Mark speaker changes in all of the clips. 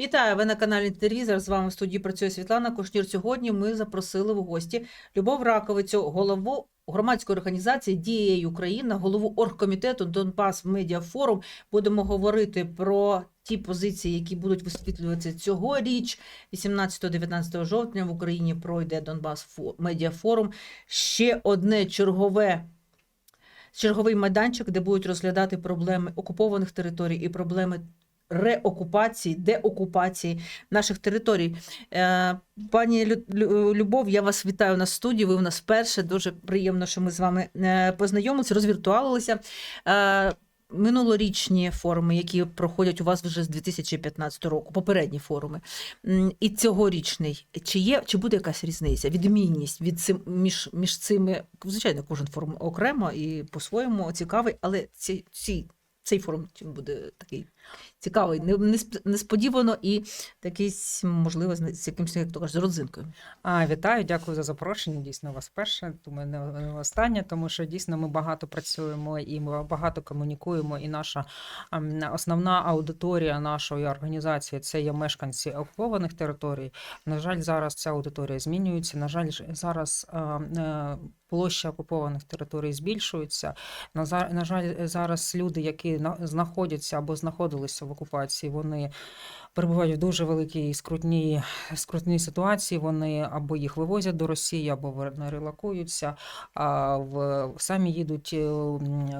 Speaker 1: Вітаю! Ви на каналі Телевізор. З вами в студії працює Світлана Кушнір. Сьогодні ми запросили в гості Любов Раковицю, голову громадської організації Дієї Україна, голову оргкомітету Донбас Медіа Форум. Будемо говорити про ті позиції, які будуть висвітлюватися цьогоріч. 18-19 жовтня в Україні пройде Донбас Фо- Медіа Ще одне чергове. Черговий майданчик, де будуть розглядати проблеми окупованих територій і проблеми реокупації, деокупації наших територій. Е, Пані Лю- Лю- Любов, я вас вітаю на студії. Ви у нас вперше. Дуже приємно, що ми з вами е, познайомилися, розвіртуалилися. Е, Минулорічні форуми, які проходять у вас вже з 2015 року, попередні форуми, і цьогорічний. Чи є, чи буде якась різниця, відмінність від цим між, між цими? Звичайно, кожен форум окремо і по-своєму цікавий, але ці, ці, цей форум буде такий цікавий, несподівано і такий, можливо, з якимось, як то кажуть, з родзинкою.
Speaker 2: А, вітаю, дякую за запрошення. Дійсно, вас перше, думаю, не останнє, тому що дійсно ми багато працюємо і ми багато комунікуємо. І наша ем, основна аудиторія нашої організації це є мешканці окупованих територій. На жаль, зараз ця аудиторія змінюється. На жаль, зараз е, е, площа окупованих територій збільшується. На, жаль, зараз люди, які знаходяться або знаходилися в окупації, вони перебувають в дуже великій скрутній, скрутній ситуації. Вони або їх вивозять до Росії, або вони релокуються, а в самі їдуть е,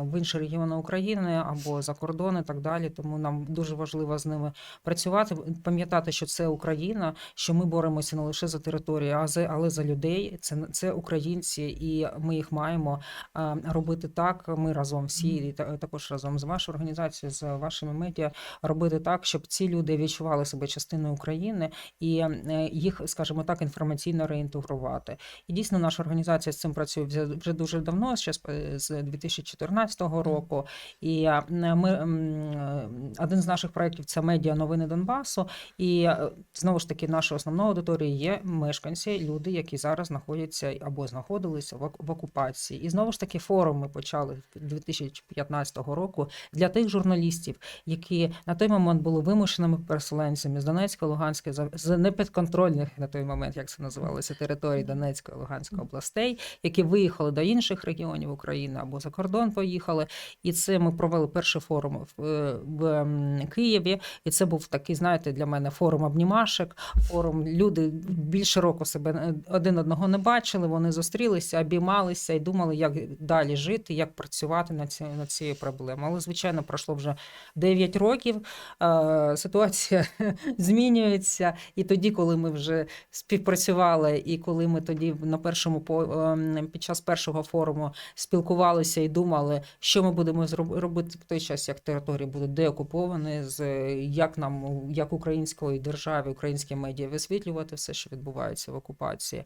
Speaker 2: в інші регіони України або за кордон і так далі. Тому нам дуже важливо з ними працювати, пам'ятати, що це Україна, що ми боремося не лише за територію, а за але за людей. Це це українці, і ми їх маємо е, робити так. Ми разом всі, і та- також разом з вашою організацією, з вашими медіа, робити так, щоб ці люди відчували себе частиною України і е, їх, скажімо так, інформаційно реінтегрувати. І дійсно, наша організація з цим працює вже, дуже давно, ще з е, 2014 року. І е, ми е, один з наших проєктів це медіа новини Донбасу. І знову ж таки, нашою основною аудиторією є мешканці, люди, які зараз знаходяться або знаходилися в окупації. І знову ж таки, форум ми почали 2015 року для тих журналістів, які на той момент були вимушеними переселенцями з Донецької, Луганської, з непідконтрольних на той момент, як це називалося, територій Донецької, Луганської областей, які виїхали до інших регіонів України або за кордон поїхали. І це ми провели перший форум в, е, в Києві. І це був такий, знаєте, для мене форум обнімашек. Форум люди більше року себе е, один одного не бачили. Вони зустрілися, обіймалися і думали, як далі жити, як працювати над цією над цією проблемою. Але звичайно, пройшло вже 9 років. Е, Ситуація змінюється. І тоді, коли ми вже співпрацювали, і коли ми тоді на першому ем, під час першого форуму спілкувалися і думали, що ми будемо робити в той час, як території будуть деокуповані, з як нам, як української державі, українські медіа висвітлювати все, що відбувається в окупації.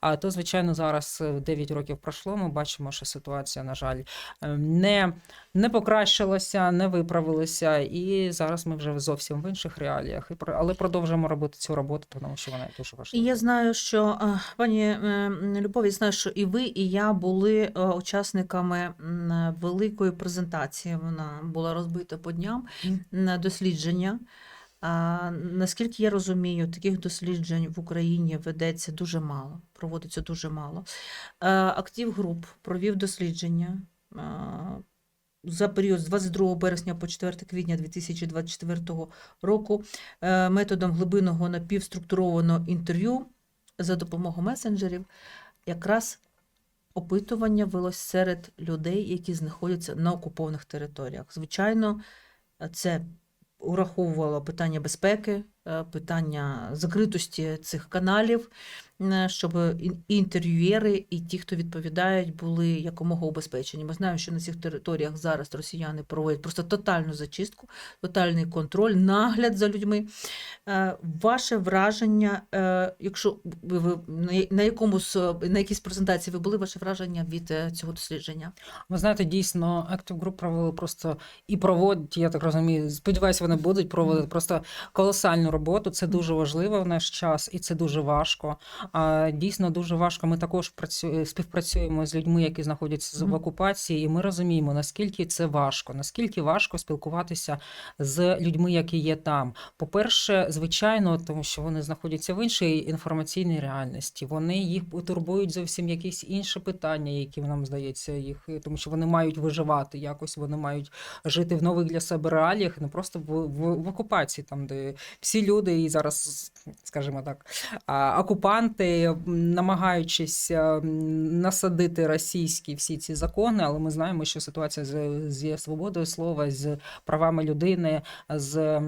Speaker 2: А то, звичайно, зараз е, 9 років пройшло. Ми бачимо, що ситуація, на жаль, ем, не, не покращилася, не виправилася, і зараз ми вже зовсім в інших реаліях. І але продовжуємо робити цю роботу, тому що вона дуже важлива.
Speaker 1: я знаю, що е, пані е, Любові, знаю, що і ви, і я були е, учасниками великої презентації. Вона була розбита по дням на дослідження. А, наскільки я розумію, таких досліджень в Україні ведеться дуже мало, проводиться дуже мало. Актив груп провів дослідження за період з 22 березня по 4 квітня 2024 року е, методом глибинного напівструктурованого інтерв'ю за допомогою месенджерів. Якраз опитування велось серед людей, які знаходяться на окупованих територіях. Звичайно, це ураховувало питання безпеки, е, питання закритості цих каналів, щоб ін- і ті, хто відповідають, були якомога убезпечені. Ми знаємо, що на цих територіях зараз росіяни проводять просто тотальну зачистку, тотальний контроль, нагляд за людьми. Е, Ваше враження, е, якщо ви, на я- на якійсь презентації ви були, ваше враження від е, цього дослідження?
Speaker 2: Ви знаєте, дійсно, Active Group провели просто і проводять, я так розумію, сподіваюся, вони будуть проводити просто колосальну роботу. Це дуже важливо в наш час, і це дуже важко. Дійсно дуже важко. Ми також працю... співпрацюємо з людьми, які знаходяться в окупації, і ми розуміємо, наскільки це важко, наскільки важко спілкуватися з людьми, які є там. По-перше, звичайно, тому що вони знаходяться в іншій інформаційній реальності. Вони їх турбують зовсім якісь інші питання, які нам здається, їх тому що вони мають виживати якось, вони мають жити в нових для себе реаліях, не просто в, в, в окупації, там де всі люди і зараз, скажімо так, а, окупанти, намагаючись насадити російські всі ці закони, але ми знаємо, що ситуація з, з свободою слова, з правами людини, з,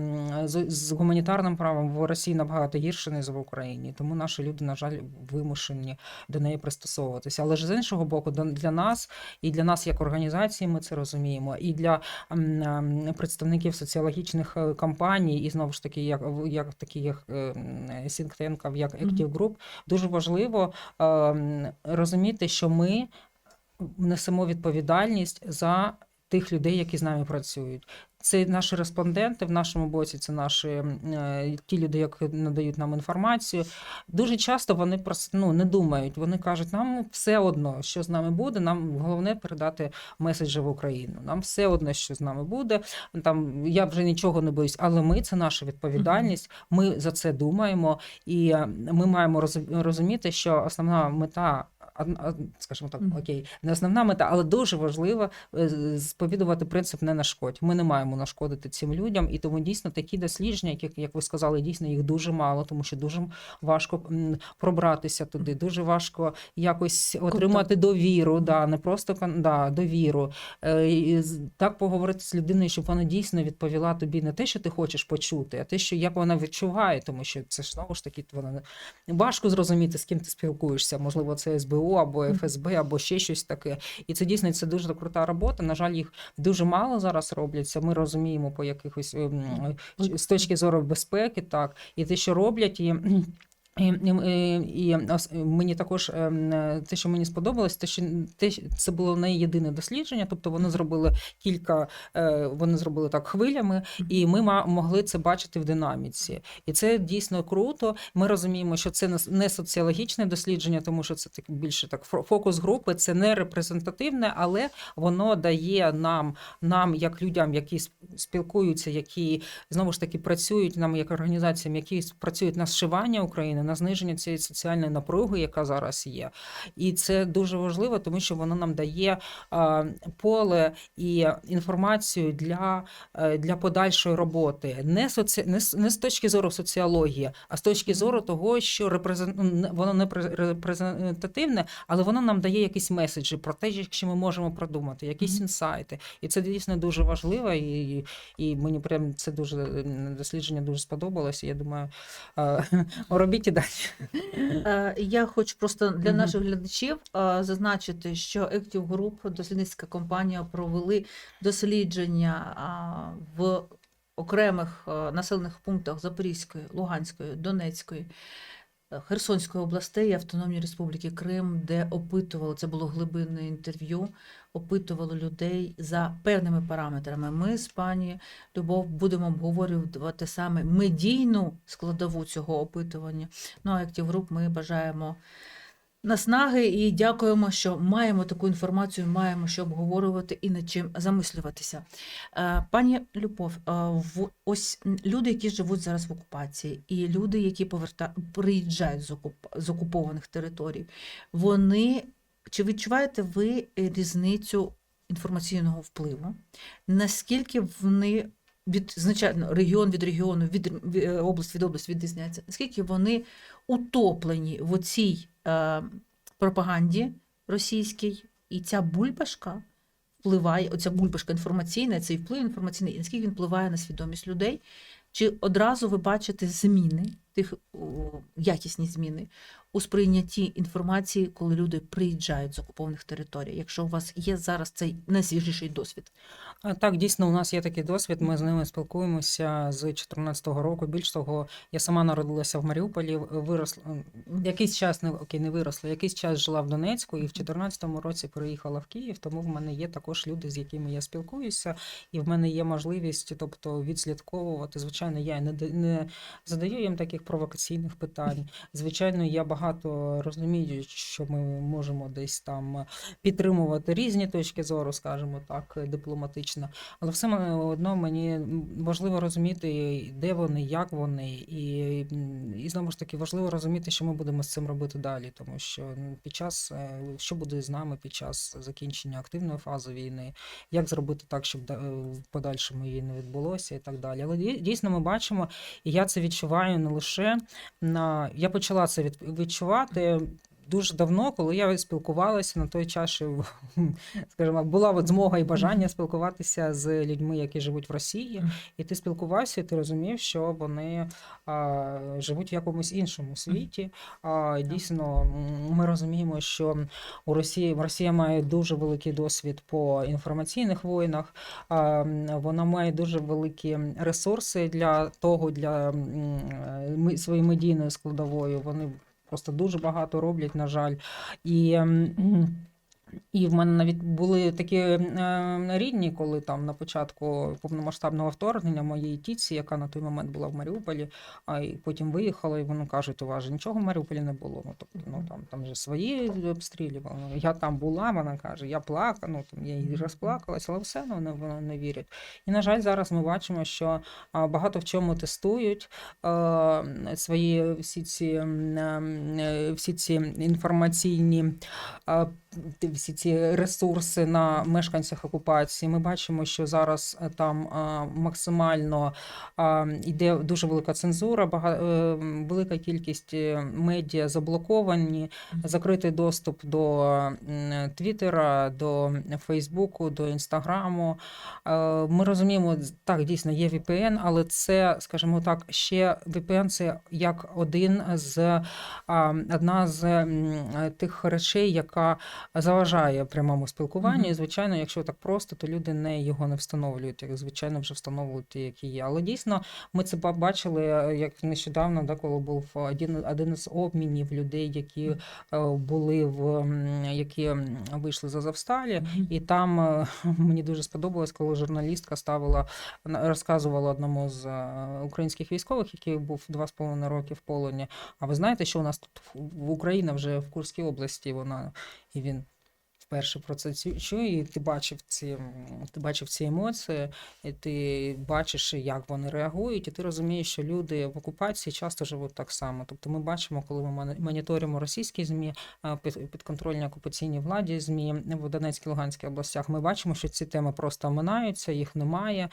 Speaker 2: з, з гуманітарним правом в Росії набагато гірше, ніж в Україні. Тому наші люди, на жаль, вимушені до неї пристосовуватися. Але ж з іншого боку, для нас і для нас як організації, ми це розуміємо, і для представників соціологічних е, компаній, і знову ж таки, як як такі як сінктенків, як. Active Group, дуже важливо е, розуміти, що ми несемо відповідальність за тих людей, які з нами працюють. Це наші респонденти в нашому боці, це наші е, ті люди, які надають нам інформацію. Дуже часто вони просто ну, не думають. Вони кажуть, нам все одно, що з нами буде. Нам головне передати меседжі в Україну. Нам все одно, що з нами буде. Там я вже нічого не боюсь, але ми це наша відповідальність. Ми за це думаємо, і е, ми маємо розу- розуміти, що основна мета. Скажімо так, окей, не основна мета, але дуже важливо е, сповідувати принцип не нашкодь. Ми не маємо нашкодити цим людям, і тому дійсно такі дослідження, як, як ви сказали, дійсно їх дуже мало, тому що дуже важко пробратися туди, дуже важко якось отримати довіру, да, не просто да, довіру. Е, і Так поговорити з людиною, щоб вона дійсно відповіла тобі не те, що ти хочеш почути, а те, що як вона відчуває, тому що це ж знову ж таки вона важко зрозуміти, з ким ти спілкуєшся. Можливо, це СБУ або ФСБ, або ще щось таке. І це дійсно це дуже крута робота. На жаль, їх дуже мало зараз робляться. Ми розуміємо по якихось ем, з точки зору безпеки, так і те, що роблять, і. І, і, і, мені також е, те, що мені сподобалось, те, що те, це було не єдине дослідження, тобто вони зробили кілька, е, вони зробили так хвилями, і ми могли це бачити в динаміці. І це дійсно круто. Ми розуміємо, що це не не соціологічне дослідження, тому що це так більше так фо- фокус групи, це не репрезентативне, але воно дає нам, нам як людям, які спілкуються, які знову ж таки працюють нам як організаціям, які працюють на зшивання України, на зниження цієї соціальної напруги, яка зараз є. І це дуже важливо, тому що воно нам дає поле і інформацію для, е, для подальшої роботи. Не, соці... не, з- точки зору соціології, а з точки зору того, що репрезент... ну, воно не репрезентативне, але воно нам дає якісь меседжі про те, що ми можемо продумати, якісь інсайти. І це дійсно дуже важливо, і, і мені прям це дуже дослідження дуже сподобалося. Я думаю, робіть і далі.
Speaker 1: Е, Я хочу просто для наших глядачів е, зазначити, що Active Group, дослідницька компанія, провели дослідження в окремих е, населених пунктах Запорізької, Луганської, Донецької, Херсонської областей Автономної Республіки Крим, де опитували, це було глибинне інтерв'ю, опитували людей за певними параметрами. Ми з пані Любов будемо обговорювати саме медійну складову цього опитування. Ну, а Active груп ми бажаємо наснаги і дякуємо, що маємо таку інформацію, маємо що обговорювати і над чим замислюватися. Е, Пані Любов, е, ось люди, які живуть зараз в окупації, і люди, які поверта... приїжджають з, окуп... з окупованих територій, вони чи відчуваєте ви різницю інформаційного впливу? Наскільки вони від звичайно регіон від регіону, від, е, область від області відрізняється? Наскільки вони утоплені в оцій пропаганді російській, і ця бульбашка впливає, оця бульбашка інформаційна, цей вплив інформаційний, і наскільки він впливає на свідомість людей? Чи одразу ви бачите зміни, тих якісні зміни у сприйнятті інформації, коли люди приїжджають з окупованих територій, якщо у вас є зараз цей найсвіжіший досвід?
Speaker 2: Так, дійсно, у нас є такий досвід. Ми з ними спілкуємося з 2014 року. Більш того, я сама народилася в Маріуполі, виросла якийсь час не окей, не виросла. Якийсь час жила в Донецьку, і в 2014 році переїхала в Київ. Тому в мене є також люди, з якими я спілкуюся, і в мене є можливість, тобто, відслідковувати. Звичайно, я не, не задаю їм таких провокаційних питань. Звичайно, я багато багато розуміють, що ми можемо десь там підтримувати різні точки зору, скажімо так, дипломатично. Але все одно мені важливо розуміти, де вони, як вони, і, і знову ж таки важливо розуміти, що ми будемо з цим робити далі, тому що під час е, що буде з нами під час закінчення активної фази війни, як зробити так, щоб е, в подальшому її не відбулося, і так далі. Але дійсно ми бачимо, і я це відчуваю не лише на я почала це від, відчувати. Дуже давно, коли я спілкувалася на той час, що скажімо, була от змога і бажання спілкуватися з людьми, які живуть в Росії, і ти спілкувався, і ти розумів, що вони а, живуть в якомусь іншому світі. А, дійсно, ми розуміємо, що у Росії Росія має дуже великий досвід по інформаційних воїнах. А, Вона має дуже великі ресурси для того, для е, своєї медійної складової. Вони просто дуже багато роблять, на жаль. І і в мене навіть були такі е, рідні, коли там на початку повномасштабного вторгнення моєї тітці, яка на той момент була в Маріуполі, а і потім виїхала, і вони кажуть, у вас же нічого в Маріуполі не було. Ну тобто, ну там там же свої обстрілювали. Ну, Я там була, вона каже, я плакала, ну там я їй розплакалась, але все одно вони, не вірять. І на жаль, зараз ми бачимо, що багато в чому тестують е, свої всі ці, е, всі ці інформаційні ті- всі ці ресурси на мешканцях окупації. Ми бачимо, що зараз е, там максимально йде дуже велика цензура, е, велика кількість е, медіа заблоковані, закритий доступ до Твіттера, до Фейсбуку, до Інстаграму. Е, Ми розуміємо, так, дійсно є VPN, але це, скажімо так, ще VPN це як один з одна з тих речей, яка заважає прямому спілкуванню.
Speaker 1: Мгм.
Speaker 2: І, звичайно, якщо так просто, то люди не його не встановлюють, як звичайно вже встановлюють ті, які є. Але дійсно ми це бачили, е, як нещодавно, да, коли був один, один із обмінів людей, які е, були в які вийшли з Азовсталі.
Speaker 1: Мгм.
Speaker 2: І там е, мені дуже сподобалось, коли журналістка ставила розказувала одному з українських військових, який був два з половиною роки в полоні. А ви знаєте, що у нас тут в- в Україна вже в Курській області вона і він. Вперше про це чує, і ти бачив ці ти бачив ці емоції, і ти бачиш, як вони реагують, і ти розумієш, що люди в окупації часто живуть так само. Тобто ми бачимо, коли ми моніторимо російські змі підконтрольні окупаційній владі змі в Донецькій Луганській областях. Ми бачимо, що ці теми просто минаються, їх немає.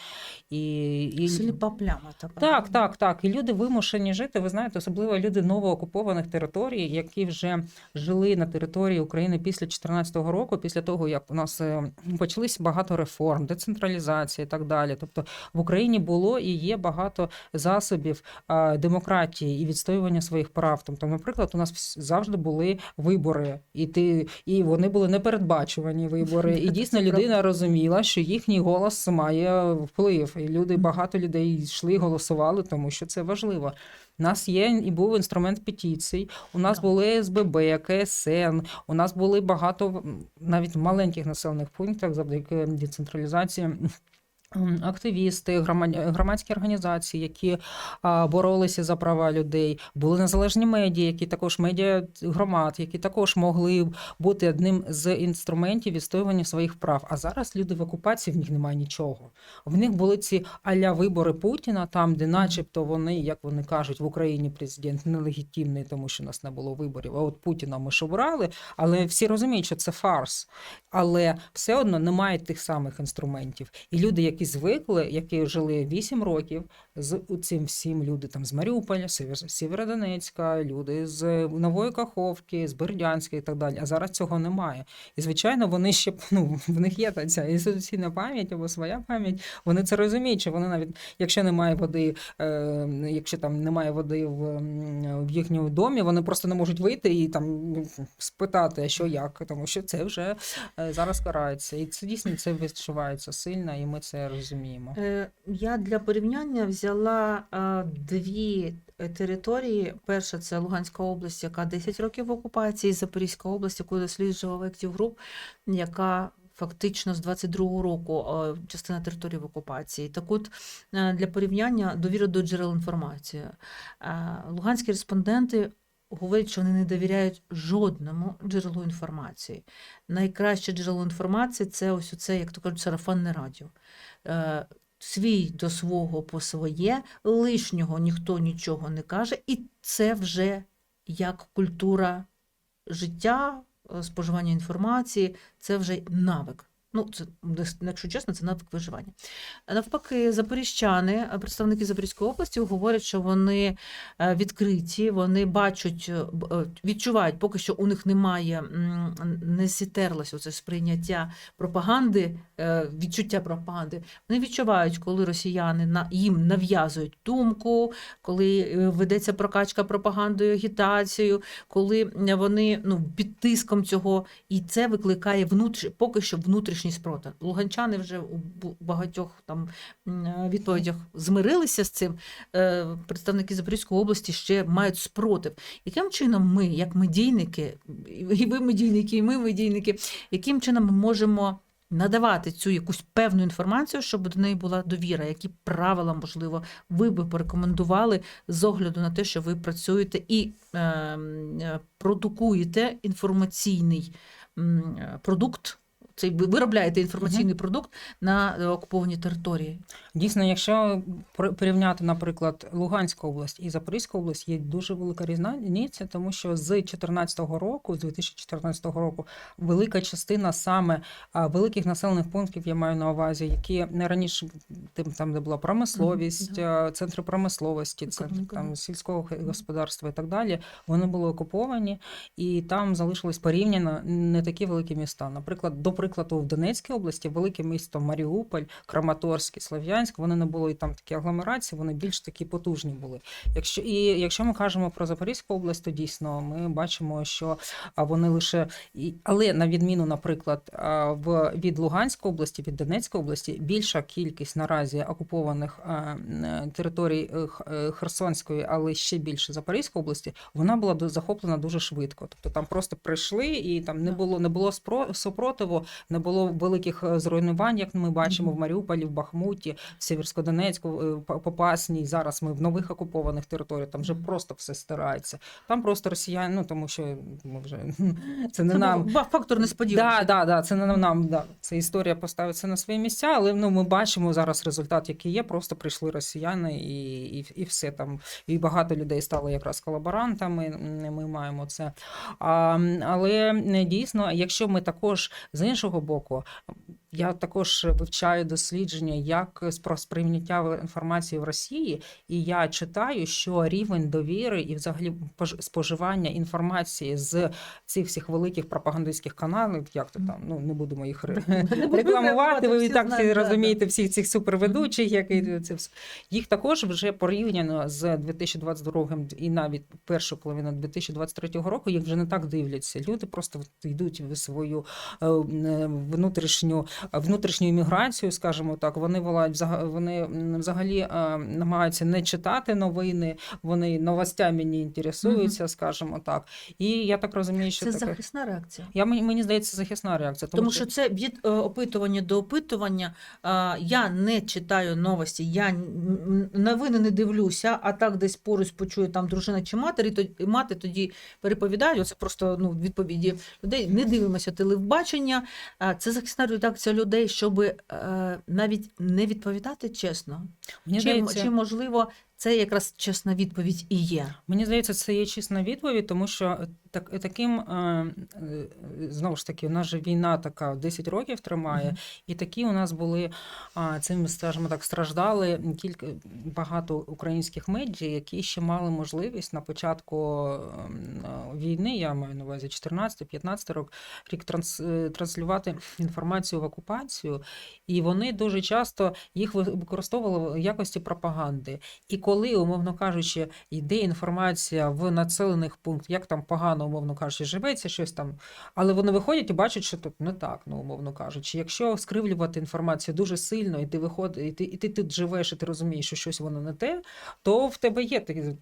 Speaker 2: І, і...
Speaker 1: Сліпа пляма така.
Speaker 2: Так, так, так. І люди вимушені жити. Ви знаєте, особливо люди новоокупованих територій, які вже жили на території України після 2014 року, після того як у нас е, почались багато реформ, децентралізація і так далі. Тобто в Україні було і є багато засобів демократії і відстоювання своїх прав. Тобто, наприклад, у нас завжди були вибори, і ти і вони були непередбачувані вибори. І дійсно людина розуміла, що їхній голос має вплив. І люди, багато людей йшли, голосували, тому що це важливо. У нас є і був інструмент петицій. У нас
Speaker 1: Так.
Speaker 2: були СББ, КСН. У нас були багато навіть в маленьких населених пунктах завдяки децентралізації. Активісти, громадські організації, які боролися за права людей, були незалежні медіа, які також медіа громад, які також могли бути одним з інструментів відстоювання своїх прав. А зараз люди в окупації в них немає нічого. В них були ці аля вибори Путіна, там, де, начебто, вони, як вони кажуть, в Україні президент нелегітимний, тому що у нас не було виборів. А от Путіна ми ж обрали, але всі розуміють, що це фарс. Але все одно немає тих самих інструментів. І люди, які звикли, які жили 8 років з цим всім, люди там з Маріуполя, Сєвєр- Сєвєродонецька, люди з Нової Каховки, з Бердянська і так далі. А зараз цього немає. І звичайно, вони ще ну, в них є та ця інституційна пам'ять або своя пам'ять. Вони це розуміють, що вони навіть, якщо немає води, е, якщо там немає води в, в їхньому домі, вони просто не можуть вийти і там спитати, що як, тому що це вже е, зараз карається. І це дійсно це відчувається сильно, і ми це розуміємо.
Speaker 1: Е, Я для порівняння взяла е, дві е, території. Перша це Луганська область, яка 10 років в окупації, Запорізька область, яку досліджував Group, яка фактично з 22-го року частина території в окупації. Так от, для порівняння довіра до джерел інформації. Луганські респонденти говорять, що вони не довіряють жодному джерелу інформації. Найкраще джерело інформації це ось це, як то кажуть, сарафанне радіо. Е, Свій до свого по своє, лишнього ніхто нічого не каже, і це вже як культура життя, е, споживання інформації, це вже навик. Ну, це, якщо чесно, це навик виживання. Навпаки, запоріжчани, а представники Запорізької області говорять, що вони е, відкриті, вони бачать, е, е, відчувають, поки що у них немає, не сітерлося це сприйняття пропаганди, е, відчуття пропаганди. Вони відчувають, коли росіяни на їм нав'язують думку, коли е, ведеться прокачка пропагандою, агітацією, коли е, вони ну, під тиском цього, і це викликає внутрі, поки що внутрішній спротив. Луганчани вже у багатьох там е, відповідях змирилися з цим. Е, Представники Запорізької області ще мають спротив. Яким чином ми, як медійники, і ви медійники, і ми медійники, яким чином ми можемо надавати цю якусь певну інформацію, щоб до неї була довіра? Які правила, можливо, ви би порекомендували з огляду на те, що ви працюєте і е, е, продукуєте інформаційний е, продукт? Цей виробляєте інформаційний продукт на е, окупованій території.
Speaker 2: Дійсно, якщо пор- порівняти, наприклад, Луганську область і Запорізьку область, є дуже велика різниця, тому що з 2014 року, з 2014 року, велика частина саме великих населених пунктів, я маю на увазі, які не раніше тим там, де була промисловість, а, центри промисловості, центри там сільського господарства і так далі, вони були окуповані, і там залишились порівняно не такі великі міста. Наприклад, до прикладу, в Донецькій області велике місто Маріуполь, Краматорськ Слов'янськ, вони не були і там такі агломерації, вони більш такі потужні були. Якщо і якщо ми кажемо про Запорізьку область, то дійсно ми бачимо, що вони лише але на відміну, наприклад, в від Луганської області, від Донецької області, більша кількість наразі окупованих територій е, Х- е, Херсонської, але ще більше Запорізької області, вона була захоплена дуже швидко. Тобто там просто прийшли і там не було не було супротиву, не було великих е, зруйнувань, як ми бачимо в Маріуполі, в Бахмуті, в Сєвєрськодонецьку, е, Попасній. Зараз ми в нових окупованих територіях. Там вже просто все стирається. Там просто росіяни, ну тому що ми вже це не
Speaker 1: Це
Speaker 2: нам.
Speaker 1: фактор несподіваності.
Speaker 2: Да, да, да, це не нам. Да. Це історія поставиться на свої місця, але ну, ми бачимо зараз результат, який є. Просто прийшли росіяни і, і, і все там. І багато людей стало якраз колаборантами. Ми маємо це. А, але дійсно, якщо ми також з іншого боку. Я також вивчаю дослідження, як спро- сприйняття інформації в Росії, і я читаю, що рівень довіри і взагалі пож- споживання інформації з цих всіх великих пропагандистських каналів, як то там, ну не будемо їх рекламувати. Ви і так всі розумієте всіх цих суперведучих, які це все. їх також вже порівняно з 2022 і навіть першу половину 2023 року. Їх вже не так дивляться. Люди просто йдуть в свою е, е, внутрішню внутрішню імміграцію, скажімо так. Вони волають вони взагалі е, намагаються не читати новини, вони новостями не інтересуються, скажімо так. І я так розумію, що
Speaker 1: Це
Speaker 2: таке.
Speaker 1: захисна реакція.
Speaker 2: Я мені, мені здається, захисна реакція. Тому,
Speaker 1: Тому що це від е, опитування до опитування. Я не читаю новості, я новини не дивлюся, а так десь поруч почую там дружина чи матері, то мати тоді переповідає. Це просто ну, відповіді людей. Не дивимося телебачення. Це захисна людей, щоб е, навіть не відповідати чесно.
Speaker 2: мені
Speaker 1: Чи,
Speaker 2: здається,
Speaker 1: чи можливо це якраз чесна відповідь і є?
Speaker 2: Мені здається, це є чесна відповідь, тому що так, таким е, е, знову ж таки, у нас же війна така 10 років тримає,
Speaker 1: Мгм.
Speaker 2: і такі у нас були а, цим, скажімо так, страждали кілька багато українських медіа, які ще мали можливість на початку ем, е, війни, я маю на увазі 14-15 рок, рік транс, транслювати інформацію в окупацію, і вони дуже часто їх ви- використовували в якості пропаганди. І коли, умовно кажучи, йде інформація в населених пунктах, як там погано, умовно кажучи, живеться щось там, але вони виходять і бачать, що тут не так, ну умовно кажучи. Якщо скривлювати інформацію дуже сильно, і ти виходиш, і ти, і ти тут живеш, і ти розумієш, що щось воно не те, то в тебе є ти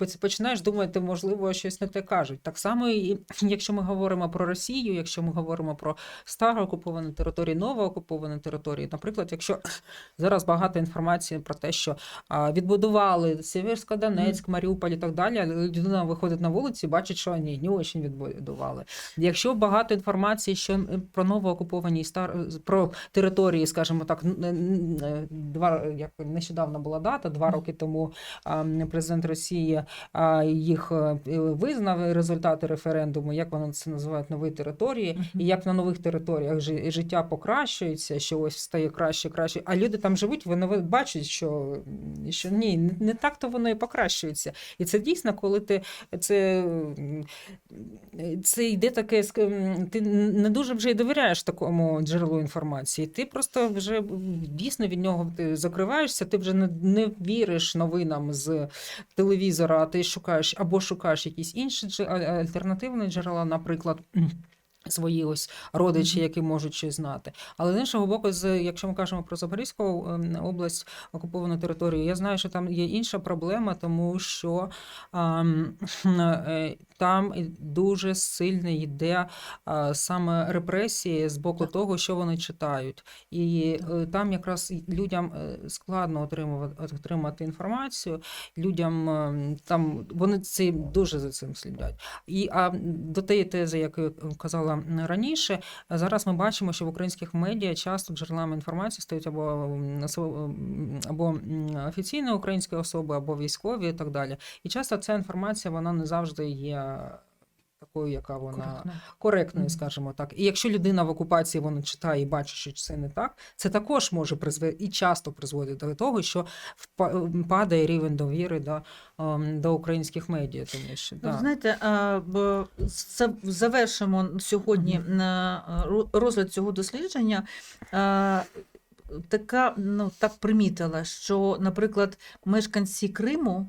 Speaker 2: е, починаєш думати, можливо, щось не те кажуть. Так само, і якщо ми говоримо про Росію, якщо ми говоримо про старо окуповані території, ново окуповані території, наприклад, якщо зараз багато інформації про те, що відбудували Сєвєрсько-Донецьк, Маріуполь і так далі. Людина виходить на вулиці, і бачить, що ні, не дуже відбудували. Якщо багато інформації, що м, про новоокуповані стар про території, скажімо так, н- два як нещодавно була дата, два роки тому президент Росії їх е, визнав результати референдуму, як вони це називають нові території, і як на нових територіях життя покращується, що ось стає краще, краще. А люди там живуть, вони бачать, що, що ні, не- так то воно і покращується. І це дійсно, коли ти це, це йде таке, ти не дуже вже й довіряєш такому джерелу інформації. Ти просто вже дійсно від нього ти закриваєшся, ти вже не, не віриш новинам з телевізора, а ти шукаєш або шукаєш якісь інші альтернативні джерела, наприклад. Свої ось родичі, які можуть щось знати. Але з іншого боку, з якщо ми кажемо про Запорізьку ем, область, окуповану територію, я знаю, що там є інша проблема, тому що ем, е, там дуже сильно йде е, саме репресії з боку
Speaker 1: Так.
Speaker 2: того, що вони читають. І е, там якраз людям складно отримувати отримати інформацію. Людям ем, там вони ці дуже за цим слідять. І а до тієї тези, як я казала раніше, зараз ми бачимо, що в українських медіа часто джерелами інформації стають або або офіційні українські особи, або військові, і так далі. І часто ця інформація вона не завжди є такою, яка вона
Speaker 1: Коректно.
Speaker 2: коректною,
Speaker 1: Мгм.
Speaker 2: скажімо так. І якщо людина в окупації вона читає і бачить, що це не так, це також може призвести і часто призводить до того, що падає рівень довіри до, ем, до українських медіа. Тому що да.
Speaker 1: Знаєте, завершимо сьогодні на ро- розгляд цього дослідження. Така, ну так примітила, що, наприклад, мешканці Криму,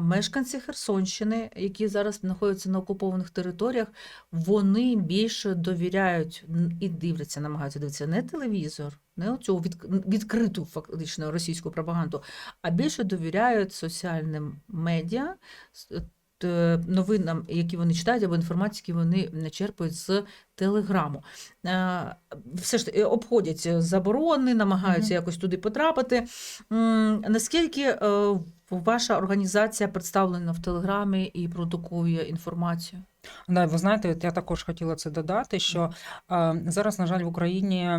Speaker 1: мешканці Херсонщини, які зараз знаходяться на окупованих територіях, вони більше довіряють і дивляться, намагаються дивитися не телевізор, не оцю від, відкриту фактично російську пропаганду, а більше довіряють соціальним медіа, новинам, які вони читають, або інформації, які вони не черпають з телеграму. Все ж обходять заборони, намагаються якось туди потрапити. Наскільки е, ваша організація представлена в телеграмі і продукує інформацію?
Speaker 2: Да, ви знаєте, от я також хотіла це додати, що е, зараз, на жаль, в Україні е,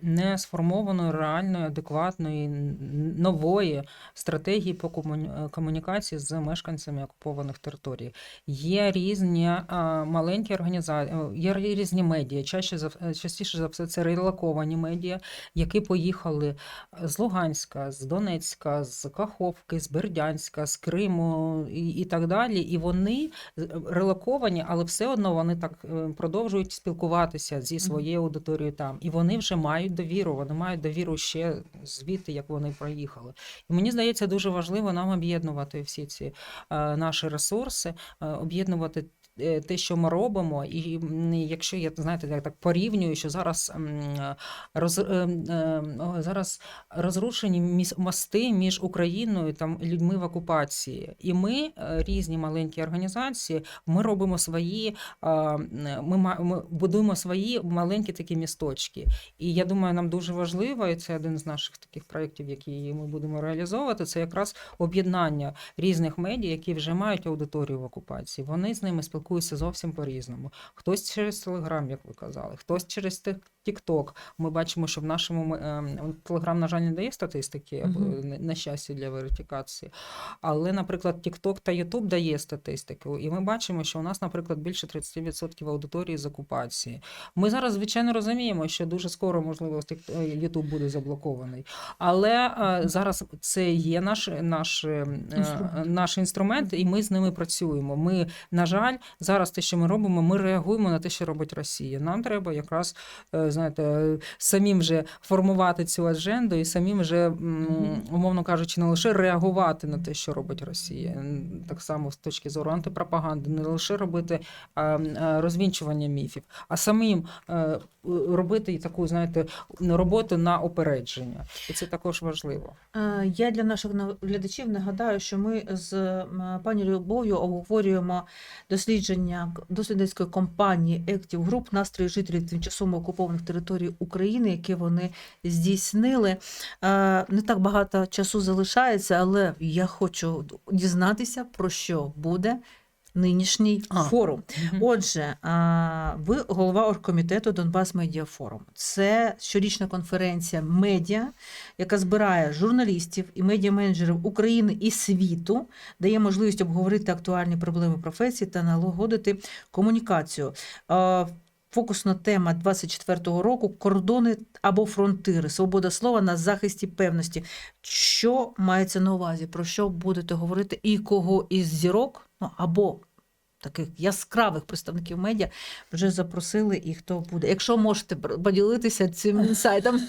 Speaker 2: не сформованої реальної, адекватної, нової стратегії по комуні- е, комунікації з мешканцями окупованих територій. Є різні е, маленькі організації, є різні медіа. Чаще за е, частіше за все це релоковані медіа, які поїхали з Луганська, з Донецька, з Каховки, з Бердянська, з Криму і, і так далі. І вони з- релоковані, але все одно вони так е, продовжують спілкуватися зі своєю аудиторією там. І вони вже мають довіру. Вони мають довіру ще звідти, як вони проїхали. І мені здається, дуже важливо нам об'єднувати всі ці е, наші ресурси, е, об'єднувати. Е, Те, що ми робимо, і якщо я знаєте, я так порівнюю, що зараз роз, е, е, зараз розрушені мости між Україною та людьми в окупації, і ми різні маленькі організації, ми робимо свої, ми, ми будуємо свої маленькі такі місточки. І я думаю, нам дуже важливо, і це один з наших таких проєктів, які ми будемо реалізовувати. Це якраз об'єднання різних медіа, які вже мають аудиторію в окупації. Вони з ними спілкуються зовсім по-різному. Хтось через Телеграм, як ви казали, хтось через Тік-Тік. Ми бачимо, що в нашому ем, Телеграм, на жаль, не дає статистики, або
Speaker 1: Мгм.
Speaker 2: на- на щастя для верифікації. Але, наприклад, TikTok та YouTube дає статистику, і ми бачимо, що у нас, наприклад, більше 30% аудиторії з окупації. Ми зараз, звичайно, розуміємо, що дуже скоро, можливо, е, YouTube буде заблокований. Але е, зараз це є наш, наш, е,
Speaker 1: Інструмент.
Speaker 2: наш інструмент, і ми з ними працюємо. Ми, на жаль, зараз те, що ми робимо, ми реагуємо на те, що робить Росія. Нам треба якраз, е, знаєте, самим же формувати цю адженду і самим же, умовно кажучи, не лише реагувати на те, що робить Росія, так само з точки зору антипропаганди, не лише робити розвінчування міфів, а самим е, робити і таку, знаєте, роботу на опередження. І це також важливо.
Speaker 1: Е, Я для наших на- глядачів нагадаю, що ми з пані Любов'ю обговорюємо дослідження. Дослідження дослідницької компанії Active Group настрої жителів тимчасово окупованих територій України, які вони здійснили. Е, Не так багато часу залишається, але я хочу дізнатися, про що буде нинішній
Speaker 2: А.
Speaker 1: форум.
Speaker 2: Мгм.
Speaker 1: Отже, а, ви голова оргкомітету Донбас Медіа Форум. Це щорічна конференція медіа, яка збирає журналістів і медіаменеджерів України і світу, дає можливість обговорити актуальні проблеми професії та налагодити комунікацію. А, Фокусна тема 24-го року кордони або фронтири, свобода слова на захисті певності. Що мається на увазі? Про що будете говорити і кого із зірок, ну або таких яскравих представників медіа вже запросили, і хто буде. Якщо можете поділитися цим інсайтом.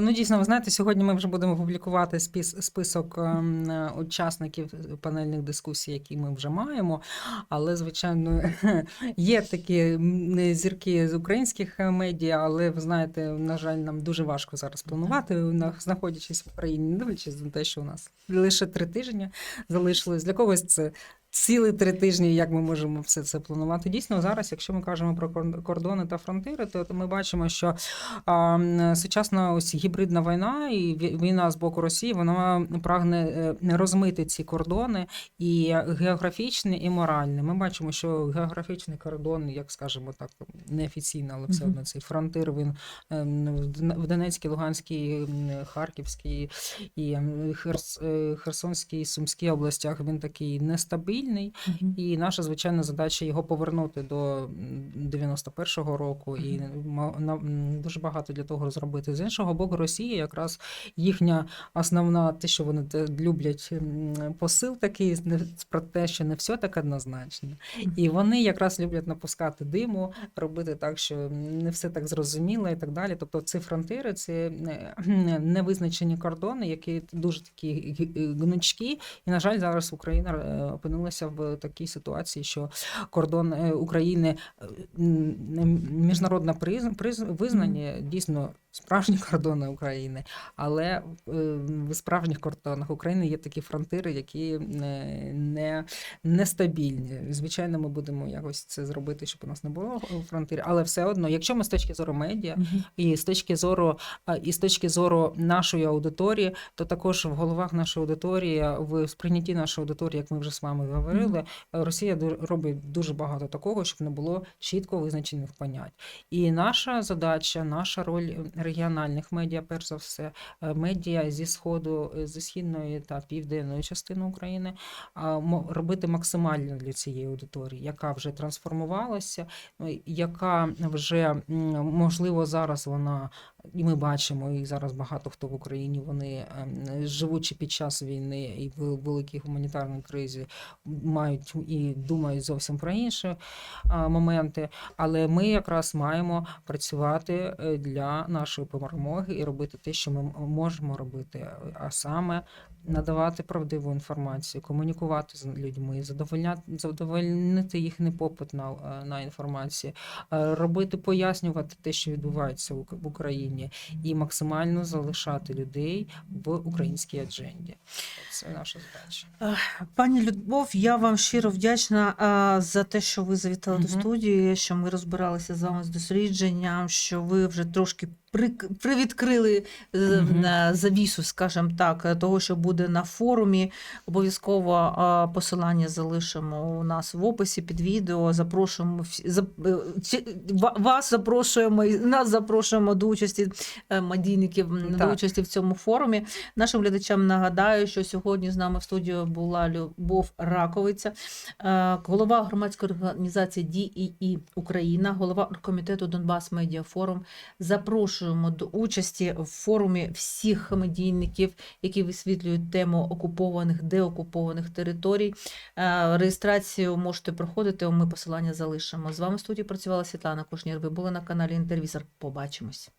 Speaker 2: Ну дійсно, ви знаєте, сьогодні ми вже будемо публікувати спис, список ем, е, учасників панельних дискусій, які ми вже маємо. Але, звичайно, є такі зірки з українських е, медіа, але ви знаєте, на жаль, нам дуже важко зараз планувати, на- знаходячись в Україні, не дивлячись на те, що у нас лише три тижні залишилось. Для когось це. Цілі три тижні, як ми можемо все це планувати. Дійсно, зараз, якщо ми кажемо про кор- кордони та фронтири, то ми бачимо, що а, сучасна ось гібридна війна і ві- війна з боку Росії, вона прагне е, розмити ці кордони і географічні, і моральні. Ми бачимо, що географічний кордон, як скажемо так, неофіційно, але все одно цей фронтир він ем, в Донецькій, Луганській, Харківській і е, Херсонській, Сумській областях він такий нестабільний. І наша звичайна задача його повернути до 91-го року, і дуже багато для того зробити. З іншого боку, Росія якраз їхня основна, те, що вони люблять посил такий про те, що не все так однозначно. І вони якраз люблять напускати диму, робити так, що не все так зрозуміло і так далі. Тобто ці фронтири, це невизначені кордони, які дуже такі гнучкі. І, на жаль, зараз Україна е, опинилася в такій ситуації, що кордон е, України е, міжнародне визнання дійсно справжні кордони України, але е, в справжніх кордонах України є такі фронтири, які не, не нестабільні. Звичайно, ми будемо якось це зробити, щоб у нас не було фронтирів, але все одно, якщо ми з точки зору медіа, і з точки зору і з точки зору нашої аудиторії, то також в головах нашої аудиторії, в сприйнятті нашої аудиторії, як ми вже з вами говорили, Росія робить дуже багато такого, щоб не було чітко визначених понять. І наша задача, наша роль регіональних медіа, перш за все, е, медіа зі сходу, е, зі східної та південної частини України, робити максимально для цієї аудиторії, яка вже трансформувалася, ну, яка вже можливо зараз вона, і ми бачимо, і зараз багато хто в Україні вони ем, живучи під час війни і в великій гуманітарній кризі, мають і думають зовсім про інші моменти. Але ми якраз маємо працювати е, для нашої перемоги і робити те, що ми можемо робити, а саме надавати правдиву інформацію, комунікувати з людьми, задовольняти задовольнити їхній попит на, е, на інформацію, е, робити, пояснювати те, що відбувається в Україні, і максимально залишати людей в українській адженді. Це наша задача.
Speaker 1: Пані Любов, я вам щиро вдячна за те, що ви завітали до студії, що ми розбиралися з вами з дослідженням, що ви вже трошки привідкрили е, завісу, скажімо так, того, що буде на форумі. Обов'язково посилання залишимо у нас в описі під відео. Запрошуємо е, вас запрошуємо і нас запрошуємо до участі е, медійників м, до участі в цьому форумі. Нашим глядачам нагадаю, що сьогодні з нами в студії була Любов Раковиця, голова громадської організації ДІІ Україна, голова комітету Донбас Медіа Форум. Запрошуємо до участі в форумі всіх медійників, які висвітлюють тему окупованих, деокупованих територій. Е, Реєстрацію можете проходити. Ми посилання залишимо. З вами в студії працювала Світлана Кушнір. Ви були на каналі Інтервізор. Побачимось.